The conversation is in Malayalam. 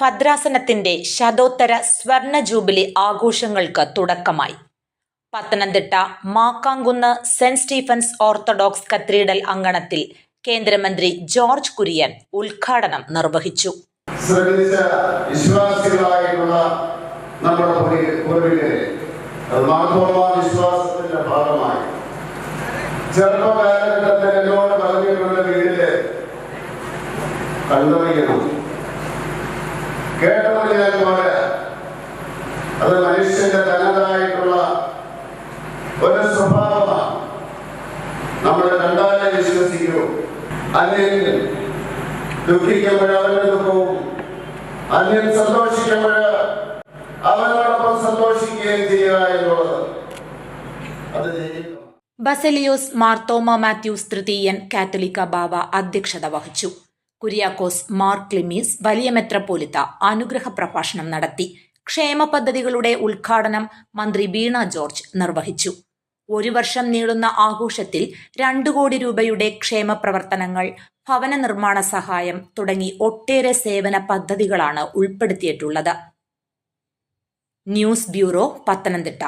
ഭദ്രാസനത്തിന്റെ ശതോത്തര സ്വർണ ജൂബിലി ആഘോഷങ്ങൾക്ക് തുടക്കമായി. Pathanamthitta Makkamkunnu saint Stephen's orthodox cathedral അങ്കണത്തിൽ കേന്ദ്രമന്ത്രി ജോർജ് കുര്യൻ ഉദ്ഘാടനം നിർവഹിച്ചു. നമ്മുടെ വിശ്വാസത്തിന്റെ ഭാഗമായി. ചെറുപ്പകാലഘട്ടത്തിൽ എന്നോട് പറഞ്ഞിട്ടുള്ള വീട്ടിൽ കണ്ടറിയണം കേട്ടറിയാൻ പോലെ അത് മനുഷ്യന്റെ തനതായിട്ടുള്ള ഒരു സ്വഭാവമാണ്. നമ്മൾ കണ്ടാലേ വിശ്വസിക്കൂ. അല്ലെങ്കിൽ ദുഃഖിക്കുമ്പോൾ അവരുടെ ദുഃഖവും അന്യൻ സന്തോഷിക്കുമ്പോൾ അവനോടൊപ്പം സന്തോഷിക്കുകയും ചെയ്യുക എന്നുള്ളത് അത് ചെയ്യുക ബസലിയോസ് മാർത്തോമ മാത്യൂസ് തൃതീയൻ കാത്തലിക്ക ബാബ അധ്യക്ഷത വഹിച്ചു. കുര്യാക്കോസ് മാർ ക്ലിമീസ് വലിയ മെത്രപ്പോലിത്ത അനുഗ്രഹ പ്രഭാഷണം നടത്തി. ക്ഷേമ പദ്ധതികളുടെ ഉദ്ഘാടനം മന്ത്രി വീണ ജോർജ് നിർവഹിച്ചു. ഒരു വർഷം നീളുന്ന ആഘോഷത്തിൽ രണ്ടു കോടി രൂപയുടെ ക്ഷേമ പ്രവർത്തനങ്ങൾ ഭവന നിർമ്മാണ സഹായം തുടങ്ങി ഒട്ടേറെ സേവന പദ്ധതികളാണ് ഉൾപ്പെടുത്തിയിട്ടുള്ളത്. News bureau Pathanamthitta.